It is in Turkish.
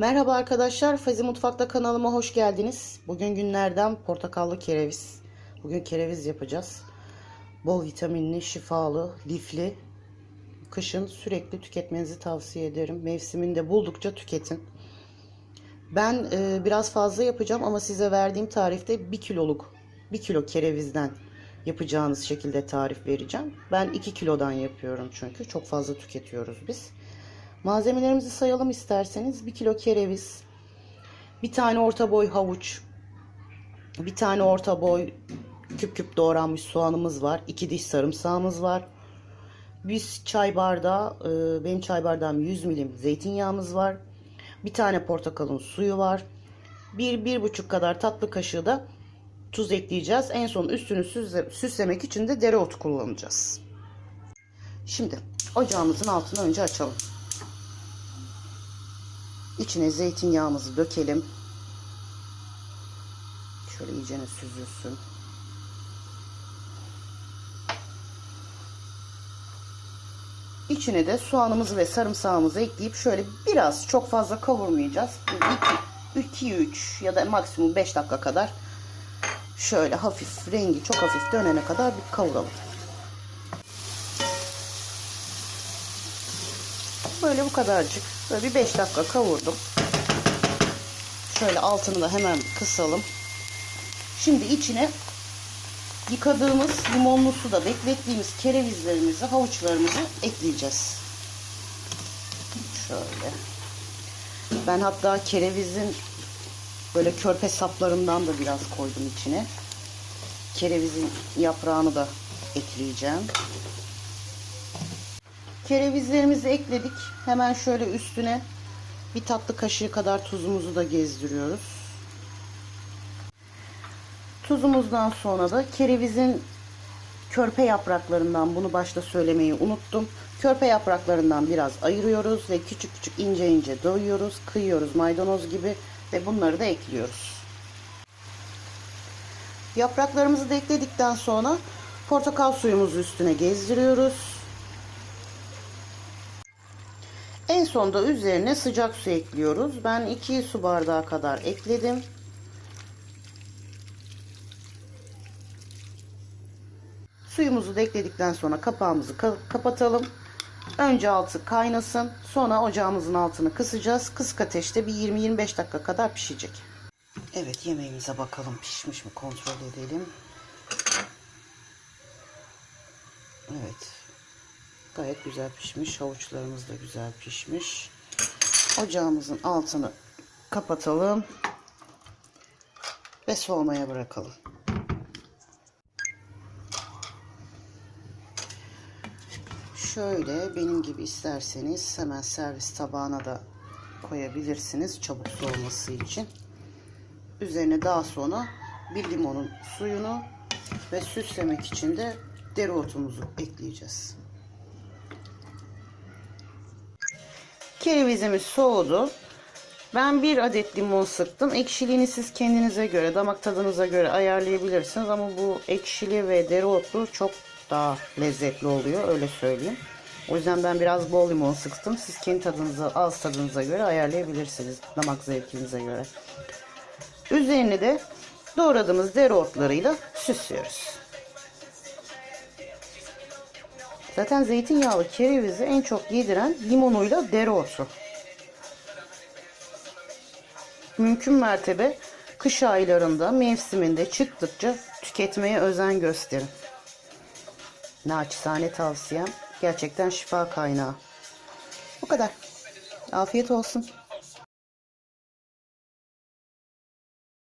Merhaba arkadaşlar, Fazi Mutfak'ta kanalıma hoş geldiniz. Bugün günlerden portakallı kereviz. Bugün kereviz yapacağız. Bol vitaminli, şifalı, lifli. Kışın sürekli tüketmenizi tavsiye ederim. Mevsiminde buldukça tüketin. Ben e, biraz fazla yapacağım ama size verdiğim tarifte 1 kiloluk, 1 kilo kerevizden yapacağınız şekilde tarif vereceğim. Ben 2 kilodan yapıyorum çünkü çok fazla tüketiyoruz biz. Malzemelerimizi sayalım isterseniz. 1 kilo kereviz, bir tane orta boy havuç, bir tane orta boy küp küp doğranmış soğanımız var. 2 diş sarımsağımız var. Bir çay bardağı, e, benim çay bardağım 100 milim zeytinyağımız var. Bir tane portakalın suyu var. Bir, bir buçuk kadar tatlı kaşığı da tuz ekleyeceğiz. En son üstünü süsle- süslemek için de dereotu kullanacağız. Şimdi ocağımızın altını önce açalım. İçine zeytinyağımızı dökelim. Şöyle iyicene süzülsün. İçine de soğanımızı ve sarımsağımızı ekleyip şöyle biraz çok fazla kavurmayacağız. 2-3 ya da maksimum 5 dakika kadar şöyle hafif rengi çok hafif dönene kadar bir kavuralım. Böyle bu kadarcık. Böyle bir 5 dakika kavurdum. Şöyle altını da hemen kısalım. Şimdi içine yıkadığımız limonlu suda beklettiğimiz kerevizlerimizi, havuçlarımızı ekleyeceğiz. Şöyle. Ben hatta kerevizin böyle körpe saplarından da biraz koydum içine. Kerevizin yaprağını da ekleyeceğim. Kerevizlerimizi ekledik. Hemen şöyle üstüne bir tatlı kaşığı kadar tuzumuzu da gezdiriyoruz. Tuzumuzdan sonra da kerevizin körpe yapraklarından bunu başta söylemeyi unuttum. Körpe yapraklarından biraz ayırıyoruz ve küçük küçük ince ince doğuyoruz, kıyıyoruz maydanoz gibi ve bunları da ekliyoruz. Yapraklarımızı da ekledikten sonra portakal suyumuzu üstüne gezdiriyoruz. En sonda üzerine sıcak su ekliyoruz. Ben 2 su bardağı kadar ekledim. Suyumuzu da ekledikten sonra kapağımızı ka- kapatalım. Önce altı kaynasın. Sonra ocağımızın altını kısacağız. Kısık ateşte bir 20-25 dakika kadar pişecek. Evet yemeğimize bakalım pişmiş mi kontrol edelim. Evet. Gayet güzel pişmiş. Havuçlarımız da güzel pişmiş. Ocağımızın altını kapatalım. Ve soğumaya bırakalım. Şöyle benim gibi isterseniz hemen servis tabağına da koyabilirsiniz çabuk soğuması için. Üzerine daha sonra bir limonun suyunu ve süslemek için de dereotumuzu ekleyeceğiz. Kerevizimiz soğudu. Ben bir adet limon sıktım. Ekşiliğini siz kendinize göre, damak tadınıza göre ayarlayabilirsiniz. Ama bu ekşili ve dereotlu çok daha lezzetli oluyor. Öyle söyleyeyim. O yüzden ben biraz bol limon sıktım. Siz kendi tadınıza, ağız tadınıza göre ayarlayabilirsiniz. Damak zevkinize göre. Üzerine de doğradığımız dereotlarıyla süslüyoruz. Zaten zeytinyağlı kerevizi en çok yediren limonuyla dereotu. Mümkün mertebe kış aylarında mevsiminde çıktıkça tüketmeye özen gösterin. Naçizane tavsiyem gerçekten şifa kaynağı. Bu kadar. Afiyet olsun.